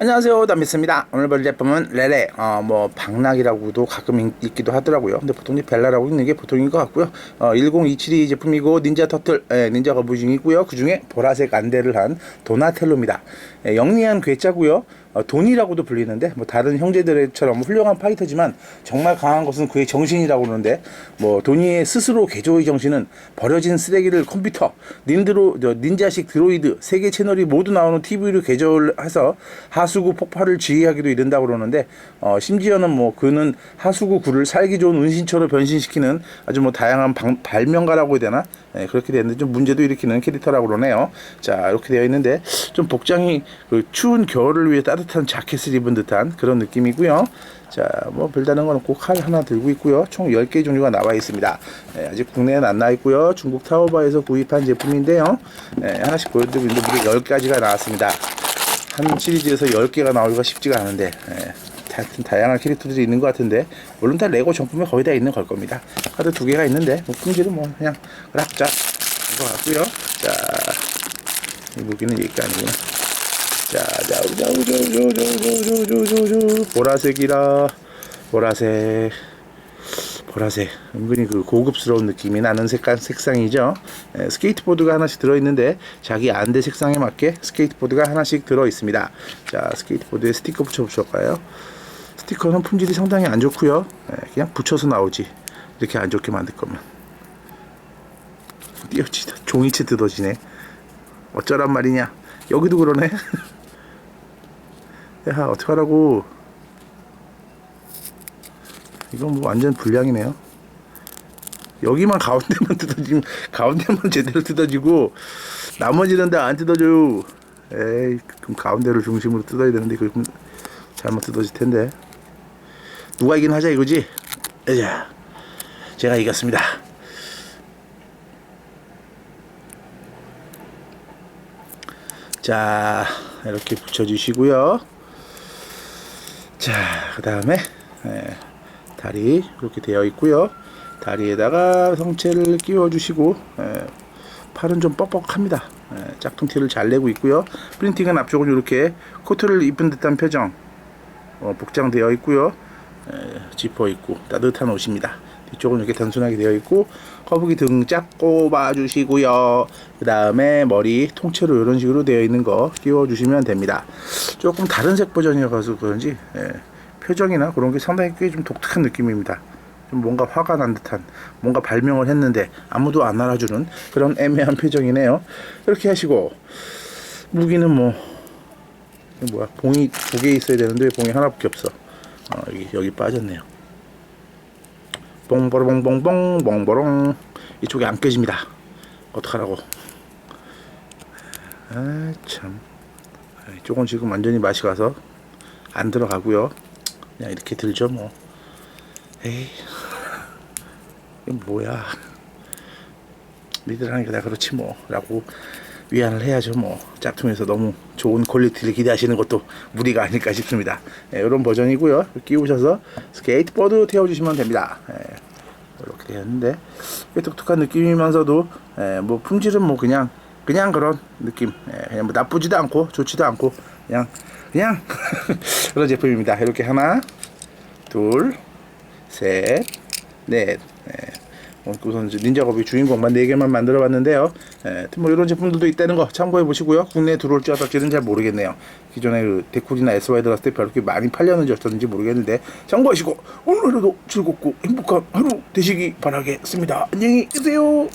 안녕하세요. 담비스입니다. 오늘 볼 제품은 레레 어, 뭐 박락이라고도 가끔 있- 있기도 하더라고요. 근데 보통 벨라라고 있는 게 보통인 것 같고요. 어, 10272 제품이고 닌자 터틀 예, 닌자 거부징이고요. 그 중에 보라색 안대를 한 도나텔로입니다. 예, 영리한 괴짜고요. 어, 돈이라고도 불리는데 뭐 다른 형제들처럼 훌륭한 파이터지만 정말 강한 것은 그의 정신이라고 그러는데 뭐 도니의 스스로 개조의 정신은 버려진 쓰레기를 컴퓨터 닌드로 저, 닌자식 드로이드 세개 채널이 모두 나오는 TV로 개조해서 하 수구 폭발을 지휘하기도 이른다고 그러는데 어, 심지어는 뭐 그는 하수구 굴을 살기 좋은 은신처로 변신시키는 아주 뭐 다양한 방- 발명가라고 해야 되나 예, 그렇게 되는데 좀 문제도 일으키는 캐릭터라고 그러네요. 자 이렇게 되어 있는데 좀 복장이 그 추운 겨울을 위해 따뜻한 자켓을 입은 듯한 그런 느낌이고요. 자, 뭐 별다른 건 없고 칼 하나 들고 있고요. 총 10개 종류가 나와 있습니다. 예, 아직 국내에는 안 나와 있고요. 중국 타오바에서 구입한 제품인데요. 예, 하나씩 보여드리고 있는데 무려 10가지가 나왔습니다. 한 시리즈에서 10개가 나오기가 쉽지가 않은데 예. 같은 다양한 캐릭터들이 있는 것 같은데 물론 다 레고 정품에 거의 다 있는 걸 겁니다 카드 두 개가 있는데 뭐 품질은 뭐 그냥 그락 자 이거 같고요 자이 무기는 얘기가 아니구나 자자 우자 우자 우자 우자 우자 우자 우자 보라색이라 보라색 보라색. 은근히 그 고급스러운 느낌이 나는 색깔 색상이죠. 에, 스케이트보드가 하나씩 들어있는데 자기 안대 색상에 맞게 스케이트보드가 하나씩 들어있습니다. 자 스케이트보드에 스티커 붙여보실까요? 스티커는 품질이 상당히 안 좋고요. 에, 그냥 붙여서 나오지. 이렇게 안 좋게 만들 거면. 띄어치다 종이채 뜯어지네. 어쩌란 말이냐. 여기도 그러네. 야 어떡하라고 이건 뭐 완전 불량이네요. 여기만 가운데만 뜯어지면 가운데만 제대로 뜯어지고 나머지는 다 안 뜯어져요. 에이 그럼 가운데를 중심으로 뜯어야 되는데 그럼 잘못 뜯어질 텐데 누가 이긴 하자 이거지? 자 제가 이겼습니다. 자 이렇게 붙여주시고요. 자 그 다음에 예. 다리 이렇게 되어 있고요. 다리에다가 성체를 끼워 주시고 예, 팔은 좀 뻑뻑합니다. 예, 짝퉁 티를 잘 내고 있고요. 프린팅은 앞쪽은 이렇게 코트를 입은 듯한 표정 어, 복장되어 있고요. 예, 지퍼 있고 따뜻한 옷입니다. 뒤쪽은 이렇게 단순하게 되어 있고 거북이 등짝 꼽아 주시고요. 그 다음에 머리 통째로 이런 식으로 되어 있는 거 끼워 주시면 됩니다. 조금 다른 색 버전이어서 그런지 예, 표정이나 그런 게 상당히 꽤 좀 독특한 느낌입니다. 좀 뭔가 화가 난 듯한 뭔가 발명을 했는데 아무도 안 알아주는 그런 애매한 표정이네요. 이렇게 하시고 무기는 뭐 뭐야 봉이 두 개 있어야 되는데 왜 봉이 하나밖에 없어. 어, 여기 여기 빠졌네요. 뽕보롱뽕뽕 뽕보롱 이쪽에 안 깨집니다. 어떡하라고? 아참 이쪽은 지금 완전히 맛이 가서 안 들어가고요. 그냥 이렇게 들죠 뭐. 에이 이건 뭐야? 니들 하니까 다 그렇지 뭐 라고 위안을 해야죠 뭐. 짝퉁에서 너무 좋은 퀄리티를 기대하시는 것도 무리가 아닐까 싶습니다. 예, 이런 버전이고요. 끼우셔서 스케이트보드 태워주시면 됩니다. 예, 이렇게 되었는데 꽤 독특한 느낌이면서도 예, 뭐 품질은 뭐 그냥 그냥 그런 느낌. 예, 그냥 뭐 나쁘지도 않고 좋지도 않고 그냥 그냥 그런 제품입니다 이렇게 하나 둘 셋, 넷. 예. 우선 이제 닌자거비 주인공만 4개만 만들어 봤는데요. 예, 뭐 이런 제품들도 있다는 거 참고해 보시고요. 국내에 들어올 지 어떨지는 잘 모르겠네요. 기존에 그 데코리나 SY 들었을 때 그렇게 많이 팔렸는지 어쩌는지 모르겠는데 참고하시고 오늘 하루도 즐겁고 행복한 하루 되시기 바라겠습니다. 안녕히 계세요.